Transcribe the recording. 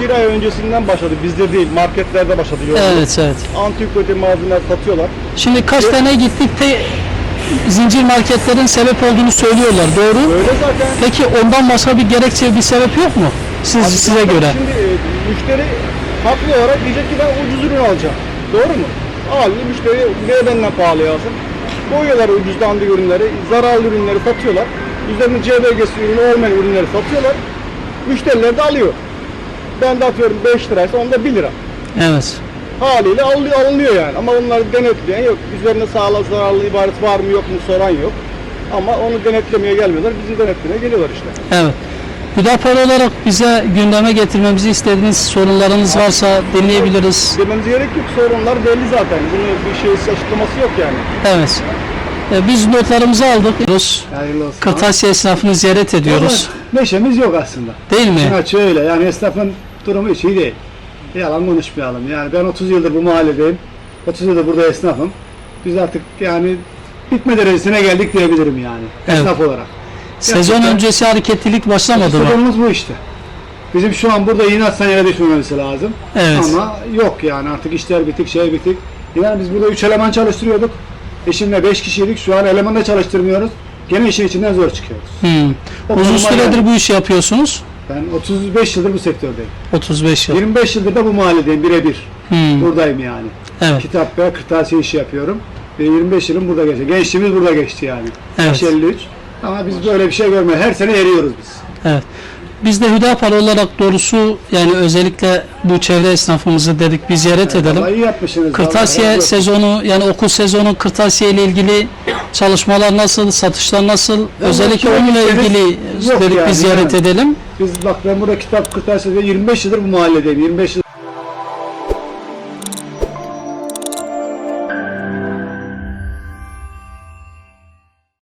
bir ay öncesinden başladı. Bizde değil, marketlerde başladı. yoğunluk. Evet evet. Antibiyotik malzemeler satıyorlar. Şimdi kaç tane gittik de zincir marketlerin sebep olduğunu söylüyorlar. Doğru. Öyle zaten. Peki ondan başka bir gerekçe bir sebep yok mu? Siz size göre. Şimdi e, müşteri haklı olarak diyecek ki ben ucuz ürün alacağım. Doğru mu? Haliyle müşteri niye benden pahalı alsın? Koyuyorlar ucuz dandik ürünleri, zararlı ürünleri satıyorlar. Üzerine CBG'si ürünü olmayan ürünleri satıyorlar. Müşteriler de alıyor. Ben de atıyorum 5 liraysa onda 1 lira. Evet. Haliyle alınıyor, alınıyor yani. Ama onları denetleyen yok. Üzerine sağlık zararlı ibaret var mı yok mu soran yok. Ama onu denetlemeye gelmiyorlar. Bizi denetlemeye geliyorlar işte. Evet. Hüdapar olarak bize gündeme getirmemizi istediğiniz sorunlarınız varsa dinleyebiliriz. Dememize gerek yok. Sorunlar belli zaten. Bunun bir şey açıklaması yok yani. Evet. E, Biz notlarımızı aldık. Hayırlı olsun. Kırtasiye esnafını ziyaret ediyoruz. Neşemiz yok aslında. Değil mi? Açık öyle yani esnafın durumu hiç iyi değil. Yalan konuşmayalım. Yani ben 30 yıldır bu mahalledeyim. 30 yıldır burada esnafım. Biz artık yani bitme derecesine geldik diyebilirim yani. Evet. Esnaf olarak. Sezon Gerçekten- öncesi hareketlilik başlamadı mı? Sorunumuz bu işte. Bizim şu an burada iğne atsan yere düşmemesi lazım. Evet. Ama yok yani artık işler bitik, şey bitik. Yani biz burada 3 eleman çalıştırıyorduk. Eşimle 5 kişiydik. Şu an eleman da çalıştırmıyoruz. Gene işin içinden zor çıkıyoruz. Hmm. O Uzun süredir yani. bu işi yapıyorsunuz. Ben 35 yıldır bu sektördeyim. 35 yıl. 25 yıldır da bu mahalledeyim birebir. Hmm. Buradayım yani. Evet. Kitap ve kırtasiye işi yapıyorum. Ve 25 yılım burada geçti. Gençliğimiz burada geçti yani. Evet. Yaş 53. Ama biz böyle bir şey görmeyiz. Her sene eriyoruz biz. Evet. Biz de Hüdapar olarak doğrusu yani özellikle bu çevre esnafımızı dedik bir ziyaret edelim. Vallahi iyi yapmışsınız. Kırtasiye Vallahi sezonu yani okul sezonu kırtasiye ile ilgili çalışmalar nasıl, satışlar nasıl? Özellikle şöyle onunla ilgili dedik yani, bir ziyaret yani. edelim. Biz bak ben burada kitap kırtasiye 25 yıldır bu mahalledeyim. 25 yıl